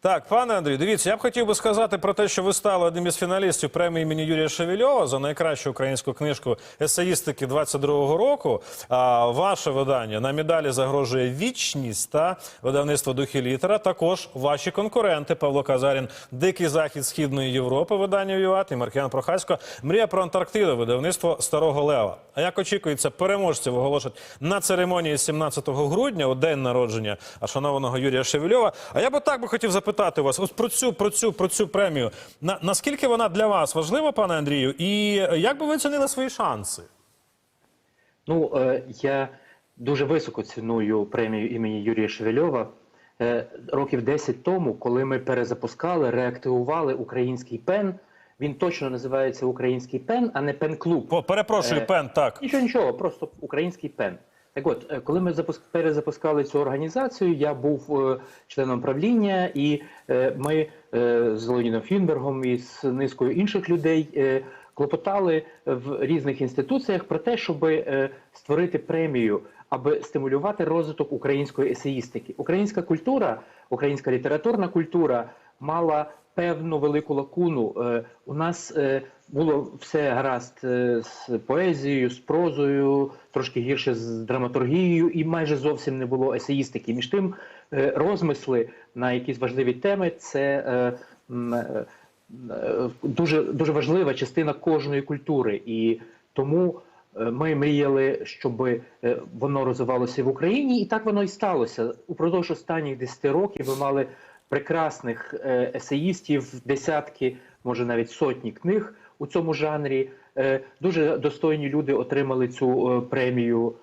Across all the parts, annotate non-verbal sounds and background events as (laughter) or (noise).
Так, пане Андрію, дивіться, я б хотів би сказати про те, що ви стали одним із фіналістів премії імені Юрія Шевельова за найкращу українську книжку есеїстики 22-го року. А ваше видання на медалі загрожує вічність та видавництво духі літера. Також ваші конкуренти Павло Казарін, Дикий захід Східної Європи, видання ЮАТ і Маркіян Прохасько. Мрія про Антарктиду, видавництво Старого Лева. А як очікується, переможців оголошать на церемонії 17 грудня, у день народження шанованого Юрія Шевельова. А я би так би хотів запитати вас ось про цю про цю про цю премію. На наскільки вона для вас важлива, пане Андрію, і як би ви оцінили свої шанси? Ну, е, я дуже високо ціную премію імені Юрія Шевельова. Е, років 10 тому, коли ми перезапускали, реактивували український пен. Він точно називається Український пен, а не пен-клуб. По перепрошую, Е, пен так. Нічого, нічого, просто український пен. Так от, е, коли ми запуск... перезапускали цю організацію, я був е, членом правління, і е, ми з Леонідом Фінбергом і з низкою інших людей клопотали в різних інституціях про те, щоб створити премію, аби стимулювати розвиток української есеїстики. Українська культура, українська літературна культура мала певну велику лакуну. Е, У нас е, було все гаразд е, з поезією, з прозою, трошки гірше з драматургією, і майже зовсім не було есеїстики. Між тим, розмисли на якісь важливі теми це дуже, дуже важлива частина кожної культури. І тому ми мріяли, щоб воно розвивалося в Україні, і так воно і сталося. Упродовж останніх 10 років ми мали прекрасних е, есеїстів, десятки, може навіть сотні книг у цьому жанрі. Е, Дуже достойні люди отримали цю е, премію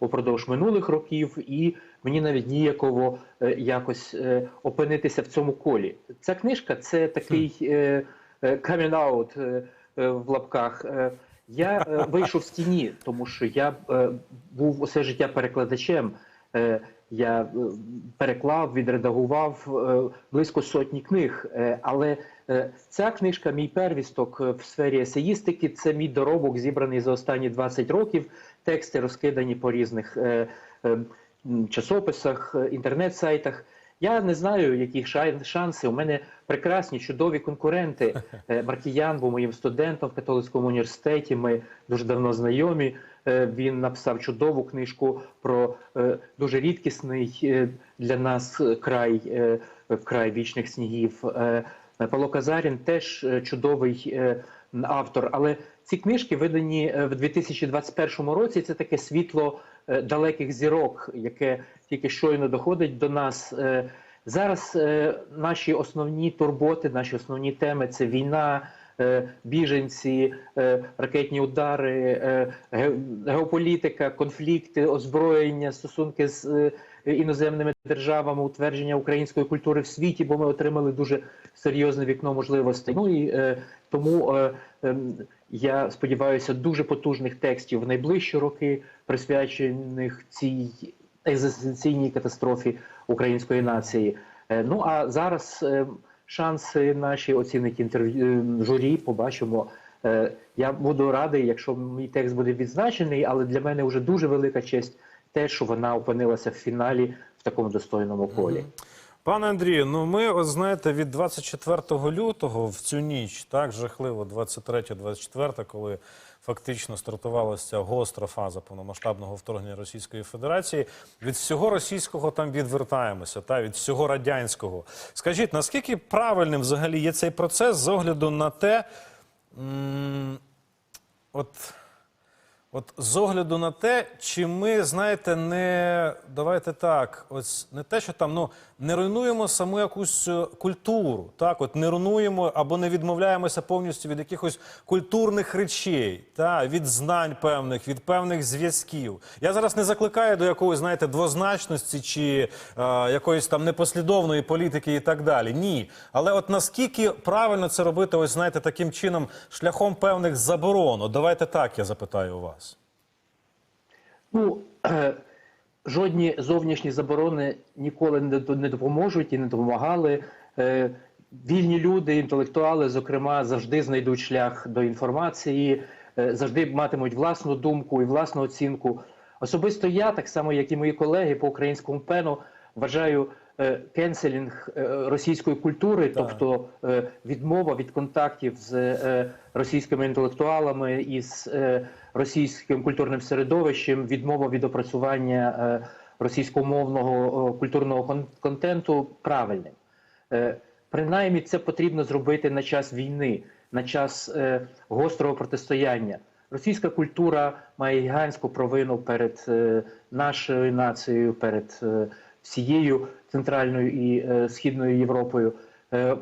упродовж минулих років, і мені навіть ніяково якось опинитися в цьому колі. Ця книжка це такий камін-аут в лапках. Я вийшов з тіні, тому що я був усе життя перекладачем. Я е, переклав, відредагував е, близько сотні книг. Е, Але ця книжка, мій первісток в сфері есеїстики, це мій доробок, зібраний за останні 20 років. Тексти розкидані по різних часописах, інтернет-сайтах. Я не знаю, які шанси. У мене прекрасні, чудові конкуренти. (laughs) Маркіян був моїм студентом в католицькому університеті. Ми дуже давно знайомі. Е, Він написав чудову книжку про е, дуже рідкісний е, для нас край, край вічних снігів. Павло Казарін теж чудовий автор. Але ці книжки видані в 2021 році. Це таке світло далеких зірок, яке тільки щойно доходить до нас. Зараз наші основні турботи, наші основні теми це війна, біженці, е, ракетні удари, е, геополітика, конфлікти, озброєння, стосунки з е, іноземними державами, утвердження української культури в світі, бо ми отримали дуже серйозне вікно можливостей. Ну і е, тому е, ем, я сподіваюся дуже потужних текстів в найближчі роки, присвячених цій екзистенційній катастрофі української нації. Е, Ну а зараз е, шанси наші оцінить інтерв'ю е, журі. Побачимо. Е, Я буду радий, якщо мій текст буде відзначений, але для мене вже дуже велика честь те, що вона опинилася в фіналі в такому достойному колі. Пане Андрію, ну ми, от знаєте, від 24 лютого в цю ніч, так жахливо, 23-24, коли фактично стартувалася гостра фаза повномасштабного вторгнення Російської Федерації, від всього російського там відвертаємося, та від всього радянського. Скажіть, наскільки правильним взагалі є цей процес з огляду на те, от. От з огляду на те, чи ми, знаєте, не давайте так, ось не те, що там ну не руйнуємо саму якусь е, культуру, так, от не руйнуємо або не відмовляємося повністю від якихось культурних речей, та від знань певних, від певних зв'язків. Я зараз не закликаю до якоїсь, знаєте, двозначності чи е, якоїсь там непослідовної політики і так далі. Ні. Але от наскільки правильно це робити, ось знаєте, таким чином, шляхом певних заборон? От давайте так, я запитаю вас. Ну жодні зовнішні заборони ніколи не допоможуть і не допомагали. Е, Вільні люди, інтелектуали, зокрема, завжди знайдуть шлях до інформації, е, завжди матимуть власну думку і власну оцінку. Особисто я, так само як і мої колеги по українському пену, вважаю кенселінг російської культури, Так. тобто відмова від контактів з російськими інтелектуалами і з е, російським культурним середовищем, відмова від опрацювання е, російськомовного культурного кон- контенту правильним. Е, Принаймні, це потрібно зробити на час війни, на час е, гострого протистояння. Російська культура має гігантську провину перед нашою нацією, перед всією центральною і східною Європою.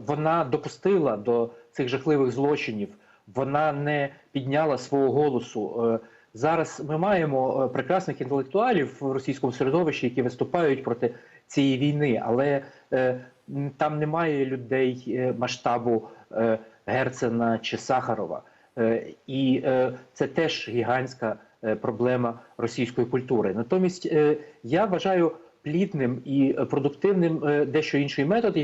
Вона допустила до цих жахливих злочинів, вона не підняла свого голосу. Е, зараз ми маємо е, прекрасних інтелектуалів в російському середовищі, які виступають проти цієї війни, але е, там немає людей масштабу Герцена чи Сахарова. І це теж гігантська проблема російської культури. Натомість я вважаю плідним і продуктивним дещо інший метод,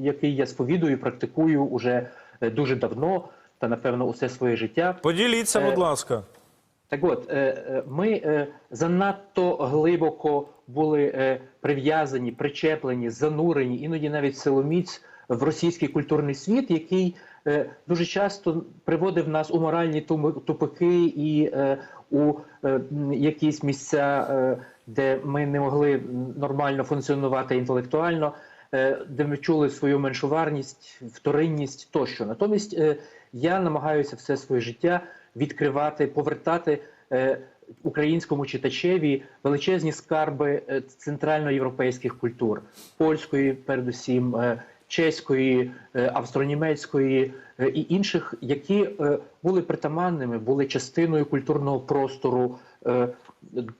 який я сповідую, і практикую уже дуже давно та напевно усе своє життя. Поділіться, Е, будь ласка. Так от, е, е, ми занадто глибоко були прив'язані, причеплені, занурені, іноді навіть силоміць в російський культурний світ, який дуже часто приводив нас у моральні тупики і у якісь місця, де ми не могли нормально функціонувати інтелектуально, де ми чули свою меншоварність, вторинність тощо. Натомість я намагаюся все своє життя відкривати, повертати е, українському читачеві величезні скарби е, центральноєвропейських культур, польської, передусім, е, чеської, е, австронімецької і інших, які були притаманними, були частиною культурного простору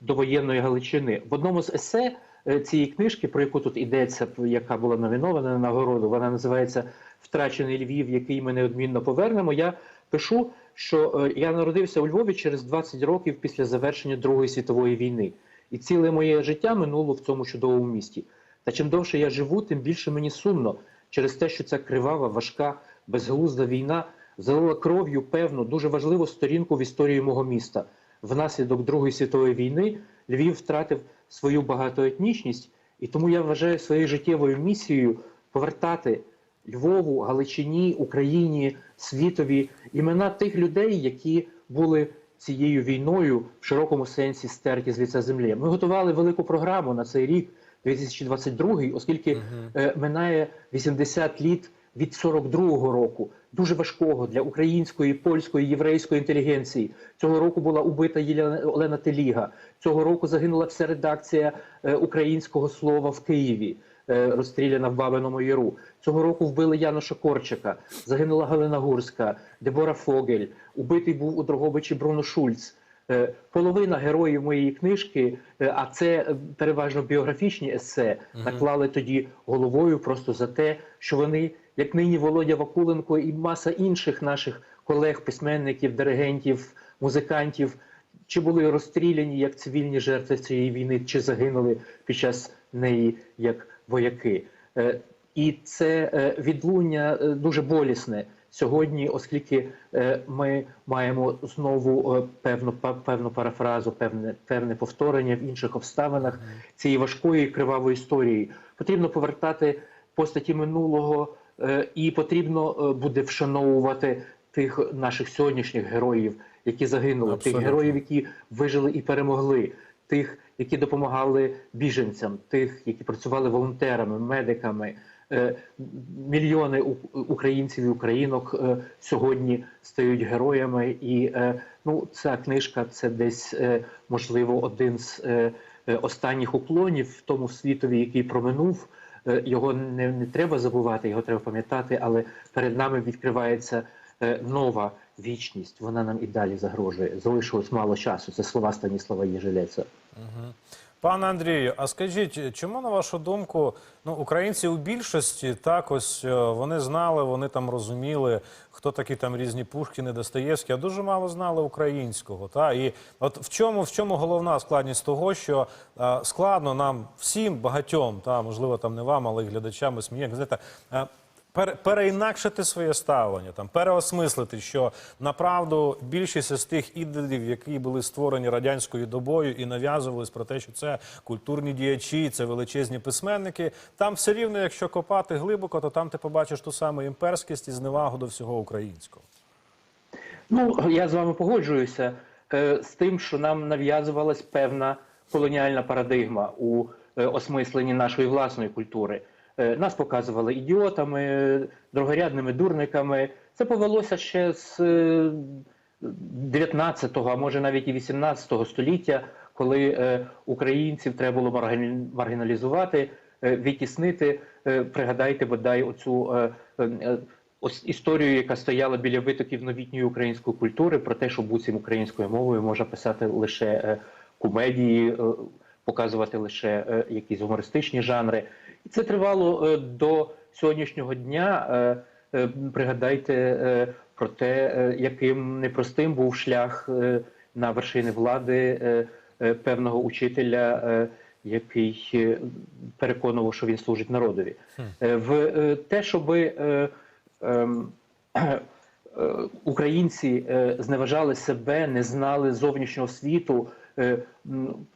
довоєнної Галичини. В одному з есе цієї книжки, про яку тут йдеться, яка була номінована на нагороду, вона називається Втрачений Львів, який ми неодмінно повернемо. Я пишу, що е, я народився у Львові через 20 років після завершення Другої світової війни, і ціле моє життя минуло в цьому чудовому місті. Та чим довше я живу, тим більше мені сумно через те, що ця кривава, важка, безглузда війна залила кров'ю певну дуже важливу сторінку в історії мого міста. Внаслідок Другої світової війни Львів втратив свою багатоетнічність, і тому я вважаю своєю життєвою місією повертати Львову, Галичині, Україні, світові імена тих людей, які були цією війною в широкому сенсі стерті з лиця землі. Ми готували велику програму на цей рік, 2022, оскільки е, минає 80 літ від 42-го року, дуже важкого для української, польської, єврейської інтелігенції. Цього року була убита Єлена Олена Теліга. Цього року загинула вся редакція е, українського слова в Києві е, розстріляна в Бабиному Яру. Цього року вбили Яноша Корчика, загинула Галина Гурська, Дебора Фогель, убитий був у Дрогобичі Бруно Шульц. Е, Половина героїв моєї книжки, а це переважно біографічні есе, наклали тоді головою просто за те, що вони, як нині Володя Вакуленко і маса інших наших колег, письменників, диригентів, музикантів, чи були розстріляні як цивільні жертви цієї війни, чи загинули під час неї як вояки. Е, І це е, відлуння е, дуже болісне сьогодні, оскільки ми маємо знову певну певну парафразу, певне певне повторення в інших обставинах цієї важкої кривавої історії. Потрібно повертати постаті минулого, і потрібно е, буде вшановувати тих наших сьогоднішніх героїв, які загинули, Абсолютно. тих героїв, які вижили і перемогли, тих, які допомагали біженцям, тих, які працювали волонтерами, медиками. Е, Мільйони українців і українок е, сьогодні стають героями, і е, ну ця книжка це десь е, можливо один з е, е, останніх уклонів в тому світові, який проминув. Е, Його не, не треба забувати, його треба пам'ятати, але перед нами відкривається е, нова вічність. Вона нам і далі загрожує. Залишилось мало часу. Це слова Станіслава Єжелеця. Пане Андрію, а скажіть, чому на вашу думку, ну українці у більшості так ось е, вони знали, вони там розуміли, хто такі там різні Пушкіни, Достоєвські, а дуже мало знали українського. Та і от в чому в чому головна складність того, що е, складно нам всім багатьом, та можливо там не вам, але й глядачам і смієм, знаєте, переінакшити своє ставлення, там переосмислити, що направду більшість з тих ідолів, які були створені радянською добою і нав'язувались про те, що це культурні діячі, це величезні письменники. Там все рівно, якщо копати глибоко, то там ти побачиш ту саму імперськість і зневагу до всього українського. Ну, я з вами погоджуюся е, з тим, що нам нав'язувалась певна колоніальна парадигма у е, осмисленні нашої власної культури. Е, нас показували ідіотами, е, другорядними дурниками. Це повелося ще з е, 19-го, а може навіть і 18-го століття, коли е, українців треба було маргіналізувати, е, відтіснити. Е, пригадайте, бодай оцю е, е, історію, яка стояла біля витоків новітньої української культури, про те, що буцім українською мовою можна писати лише е, комедії, е, показувати лише е, якісь гумористичні жанри. І це тривало е, до сьогоднішнього дня. Е, е, Пригадайте про те, яким непростим був шлях на вершини влади певного учителя, який переконував, що він служить народові. В те, щоби е, ем, українці зневажали себе, не знали зовнішнього світу,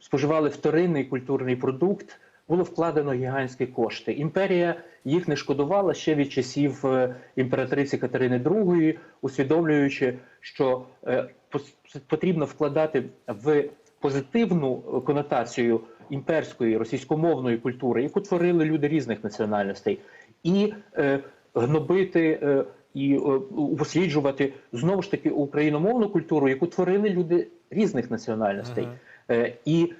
споживали вторинний культурний продукт, було вкладено гігантські кошти. Імперія їх не шкодувала ще від часів е, імператриці Катерини II, усвідомлюючи, що е, потрібно вкладати в позитивну е, конотацію імперської російськомовної культури, яку творили люди різних національностей, і е, гнобити е, і упосліджувати знову ж таки україномовну культуру, яку творили люди різних національностей. Е, і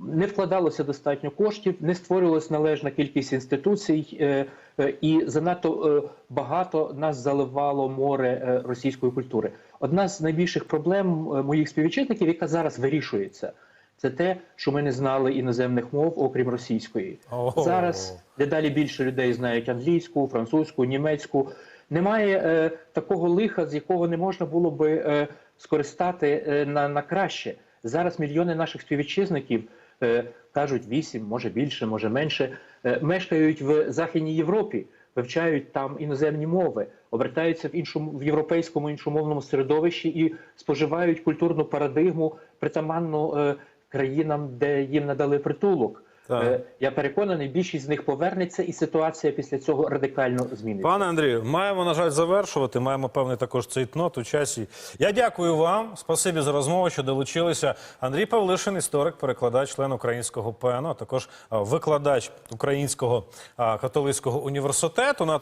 не вкладалося достатньо коштів, не створювалася належна кількість інституцій, е, е, і занадто е, багато нас заливало море російської культури. Одна з найбільших проблем моїх співвітчизників, яка зараз вирішується, це те, що ми не знали іноземних мов, окрім російської. Зараз дедалі більше людей знають англійську, французьку, німецьку. Немає е, такого лиха, з якого не можна було би е, скористати е, на, на краще. Зараз мільйони наших співвітчизників кажуть вісім, може більше, може менше, е, мешкають в Західній Європі, вивчають там іноземні мови, обертаються в іншому в європейському іншомовному середовищі і споживають культурну парадигму притаманну е, країнам, де їм надали притулок. Так. Е, Я переконаний, більшість з них повернеться, і ситуація після цього радикально зміниться. Пане Андрію, маємо, на жаль, завершувати. Маємо певний також цейтнот у часі. Я дякую вам. Спасибі за розмову, що долучилися. Андрій Павлишин, історик, перекладач, член українського ПНО, також викладач Українського католицького університету.